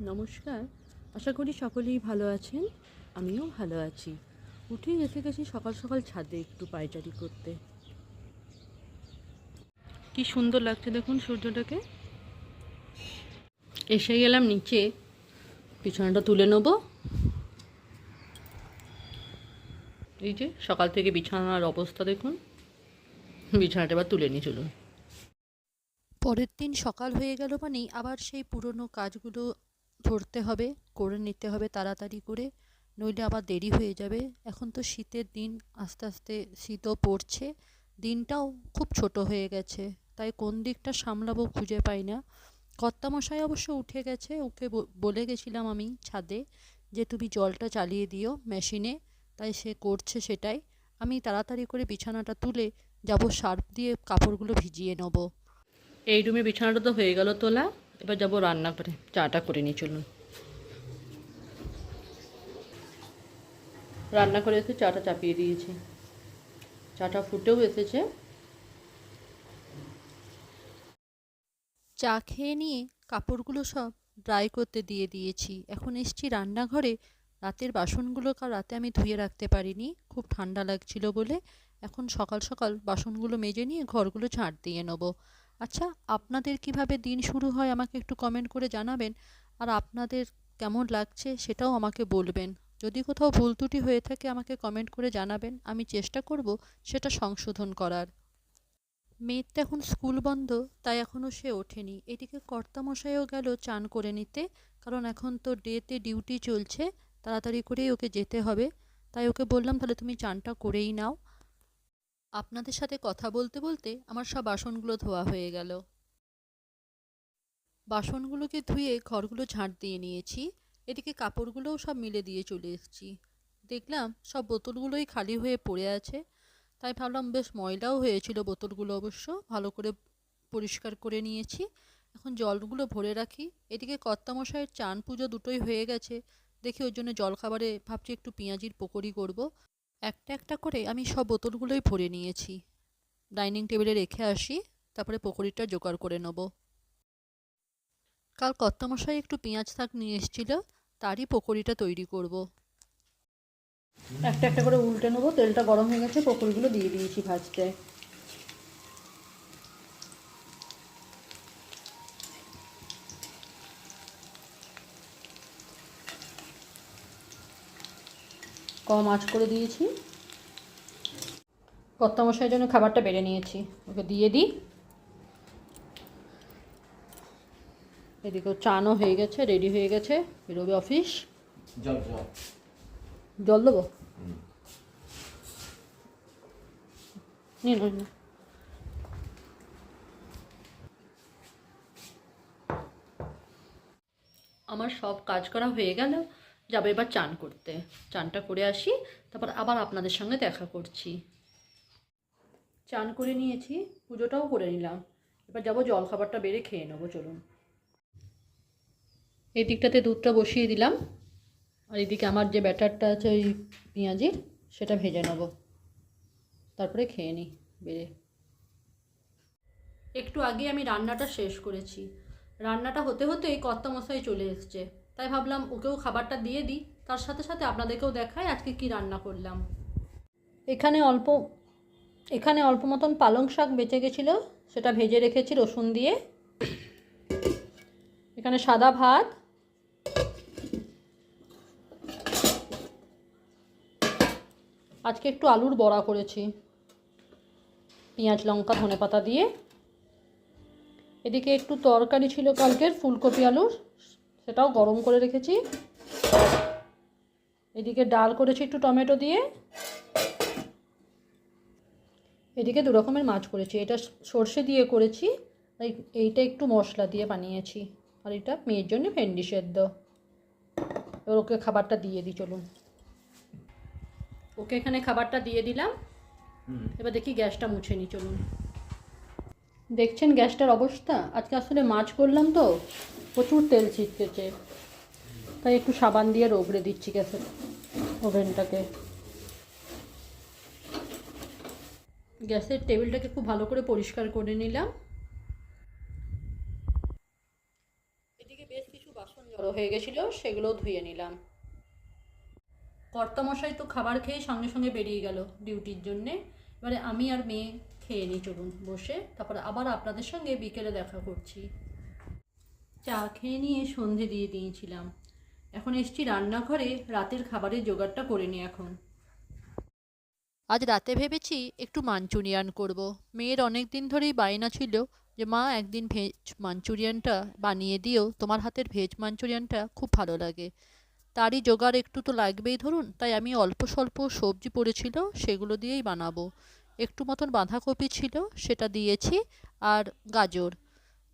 নমস্কার। আশা করি সকলেই ভালো আছেন। আমিও ভালো আছি। উঠেই এসে গেছি সকাল সকাল ছাদে একটু পায়চারি করতে। কি সুন্দর লাগছে দেখুন সূর্যটাকে। এসে গেলাম নিচে। বিছানাটা তুলে নেব। এই যে সকাল থেকে বিছানার অবস্থা দেখুন। বিছানাটা এবার তুলে নিয়ে চলুন। পরের দিন সকাল হয়ে গেল মানেই আবার সেই পুরনো কাজগুলো ধরতে হবে, করে নিতে হবে তাড়াতাড়ি করে, নইলে আবার দেরি হয়ে যাবে। এখন তো শীতের দিন, আস্তে আস্তে শীতও পড়ছে। দিনটাও খুব ছোট হয়ে গেছে। তাই কোন দিকটা সামলাবো খুঁজে পাই না। কর্তামশাই অবশ্য উঠে গেছে। ওকে বলে গেছিলাম আমি ছাদে যে, তুমি জলটা চালিয়ে দিও মেশিনে। তাই সে করছে সেটাই। আমি তাড়াতাড়ি করে বিছানাটা তুলে যাব সার্ফ দিয়ে কাপড়গুলো ভিজিয়ে নেব। এই রুমে বিছানাটা তো হয়ে গেল তোলা। এবার যাব রান্না করে, চাটা করে নিয়ে চলুন। রান্না করে এসে চাটা চাপিয়ে দিয়েছি। চাটা ফুটেও এসেছে। চা খেয়ে নিয়ে কাপড়গুলো সব ড্রাই করতে দিয়ে দিয়েছি। এখন এসছি রান্নাঘরে। রাতের বাসনগুলো রাতে আমি ধুয়ে রাখতে পারিনি। খুব ঠান্ডা লাগছিল বলে। এখন সকাল সকাল বাসনগুলো মেজে নিয়ে ঘরগুলো ঝাঁট দিয়ে নেব। আচ্ছা আপনাদের কীভাবে দিন শুরু হয় আমাকে একটু কমেন্ট করে জানাবেন। আর আপনাদের কেমন লাগছে সেটাও আমাকে বলবেন। যদি কোথাও ভুল ত্রুটি হয়ে থাকে আমাকে কমেন্ট করে জানাবেন। আমি চেষ্টা করব সেটা সংশোধন করার। মেয়ের তো এখন স্কুল বন্ধ, তাই এখনও সে ওঠেনি। এদিকে কর্তামশাইও গেল চান করে নিতে। কারণ এখন তো ডেতে ডিউটি চলছে, তাড়াতাড়ি করেই ওকে যেতে হবে। তাই ওকে বললাম, তাহলে তুমি চানটা করেই নাও। আপনাদের সাথে কথা বলতে বলতে আমার সব বাসনগুলো ধোয়া হয়ে গেল। বাসনগুলোকে ধুয়ে ঘরগুলো ঝাঁট দিয়ে নিয়েছি। এদিকে কাপড়গুলোও সব মিলে দিয়ে চলে এসেছি। দেখলাম সব বোতলগুলোই খালি হয়ে পড়ে আছে। তাই ভাবলাম বেশ ময়লাও হয়েছিল বোতলগুলো অবশ্য, ভালো করে পরিষ্কার করে নিয়েছি। এখন জলগুলো ভরে রাখি। এদিকে কর্তামশাইয়ের চান পুজো দুটোই হয়ে গেছে। দেখি ওর জন্য জলখাবারে ভাবছি একটু পেঁয়াজির পকোড়ি করব। একটা একটা করে আমি সব বোতলগুলোই ভরে নিয়েছি। ডাইনিং টেবিলে রেখে আসি, তারপরে পকোড়িটা জোগাড় করে নেব। কাল কর্তামশাই একটু পেঁয়াজ থাক নিয়ে এসেছিল, তারই পকোড়িটা তৈরি করব। একটা একটা করে উল্টে নেব, তেলটা গরম হয়ে গেছে, পকোড়িগুলো দিয়ে দিয়েছি ভাজতে। কম আঁচ করে দিয়েছি। কর্তামশাইয়ের জন্য খাবারটা বেড়ে নিয়েছি। ওকে দিয়ে দিই। এদিকে চানও হয়ে গেছে রেডি হয়ে গেছে। বেরোবে অফিস। জল দেবো? নিন আমার সব কাজ করা হয়ে গেল। যাব এবার চান করতে। চানটা করে আসি, তারপর আবার আপনাদের সঙ্গে দেখা করছি। চান করে নিয়েছি, পুজোটাও করে নিলাম। এবার যাব জল খাবারটা বেড়ে খেয়ে নেব, চলুন। এই দিকটাতে দুধটা বসিয়ে দিলাম, আর এদিকে আমার যে ব্যাটারটা আছে ওই পেঁয়াজির, সেটা ভেজে নেব। তারপরে খেয়ে নিই, বেড়ে। একটু আগে আমি রান্নাটা শেষ করেছি। রান্নাটা হতে হতেই কর্তামশাই চলে এসছে। তাই ভাবলাম ওকেও খাবারটা দিয়ে দিই। তার সাথে সাথে আপনাদেরকেও দেখাই আজকে কি রান্না করলাম। এখানে অল্প এখানে অল্প মতন পালং শাক বেঁচে গেছিল, সেটা ভেজে রেখেছি রসুন দিয়ে। এখানে সাদা ভাত। আজকে একটু আলুর বড়া করেছি। পেঁয়াজ, লঙ্কা ধনে পাতা দিয়ে। এদিকে একটু তরকারি ছিল কালকের, ফুলকপি আলুর। সেটাও গরম করে রেখেছি। এদিকে ডাল করেছি একটু টমেটো দিয়ে। এদিকে দু রকমের মাছ করেছি। এটা সর্ষে দিয়ে করেছি এই এইটা একটু মশলা দিয়ে বানিয়েছি। আর এটা মেয়ের জন্য ভেন্ডি সেদ্ধ। এবার ওকে খাবারটা দিয়ে দিই চলুন। ওকে এখানে খাবারটা দিয়ে দিলাম। এবার দেখি গ্যাসটা মুছে নিই চলুন। দেখছেন গ্যাসটার অবস্থা? আজকে আসলে মাছ করলাম তো, প্রচুর তেল ছিটকেছে। তাই একটু সাবান দিয়ে রগড়ে দিচ্ছি গ্যাসের ওভেনটাকে। গ্যাসের টেবিলটাকে খুব ভালো করে পরিষ্কার করে নিলাম। এদিকে বেশ কিছু বাসন জড়ো হয়ে গেছিল, সেগুলোও ধুয়ে নিলাম। কর্তামশাই তো খাবার খেয়ে সঙ্গে সঙ্গে বেরিয়ে গেল ডিউটির জন্যে। এবারে আমি আর মেয়ে খেয়ে নিই, চলুন বসে। তারপরে আবার আপনাদের সঙ্গে বিকেলে দেখা করছি। চা খেয়ে নিয়ে সন্ধে দিয়ে দিয়েছিলাম। এখন এসছি রান্নাঘরে, রাতের খাবারের জোগাড়টা করে নিই এখন। আজ রাতে ভেবেছি একটু মাঞ্চুরিয়ান করব। মেয়ের অনেক দিন ধরেই বায়না ছিল যে, মা, একদিন ভেজ মাঞ্চুরিয়ানটা বানিয়ে দিও। তোমার হাতের ভেজ মাঞ্চুরিয়ানটা খুব ভালো লাগে। তারই জোগাড় একটু তো লাগবেই ধরুন। তাই আমি অল্প স্বল্প সবজি পড়েছিল, সেগুলো দিয়েই বানাবো। একটু মতন বাঁধাকপি ছিল, সেটা দিয়েছি আর গাজর।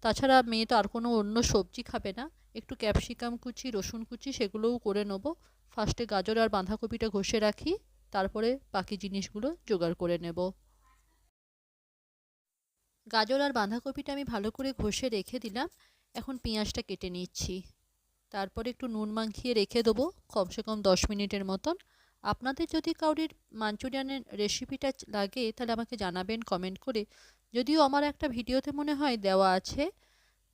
তাছাড়া মেয়ে তো আর কোনো অন্য সবজি খাবে না। একটু ক্যাপসিকাম কুচি, রসুন কুচি, সেগুলোও করে নেব। ফার্স্টে গাজর আর বাঁধাকপিটা ঘষে রাখি, তারপরে বাকি জিনিসগুলো জোগাড় করে নেব। গাজর আর বাঁধাকপিটা আমি ভালো করে ঘষে রেখে দিলাম। এখন পেঁয়াজটা কেটে নিচ্ছি। তারপরে একটু নুন মাখিয়ে রেখে দেবো, কমসে কম দশ মিনিটের মতন। আপনাদের যদি কাউরির মাঞ্চুরিয়ানের রেসিপিটা লাগে, তাহলে আমাকে জানাবেন কমেন্ট করে। যদিও আমার একটা ভিডিওতে মনে হয় দেওয়া আছে,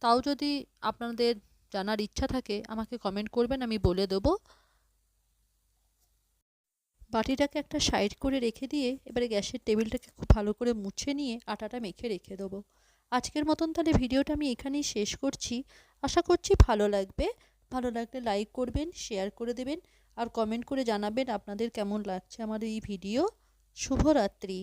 তাও যদি আপনাদের জানার ইচ্ছা থাকে, আমাকে কমেন্ট করবেন, আমি বলে দেবো। বাটিটাকে একটা সাইড করে রেখে দিয়ে, এবারে গ্যাসের টেবিলটাকে খুব ভালো করে মুছে নিয়ে আটাটা মেখে রেখে দেবো। আজকের মতন তাহলে ভিডিওটা আমি এখানেই শেষ করছি। আশা করছি ভালো লাগবে। ভালো লাগলে লাইক করবেন শেয়ার করে দেবেন। আর কমেন্ট করে জানাবেন আপনাদের কেমন লাগছে আমার এই ভিডিও শুভরাত্রি।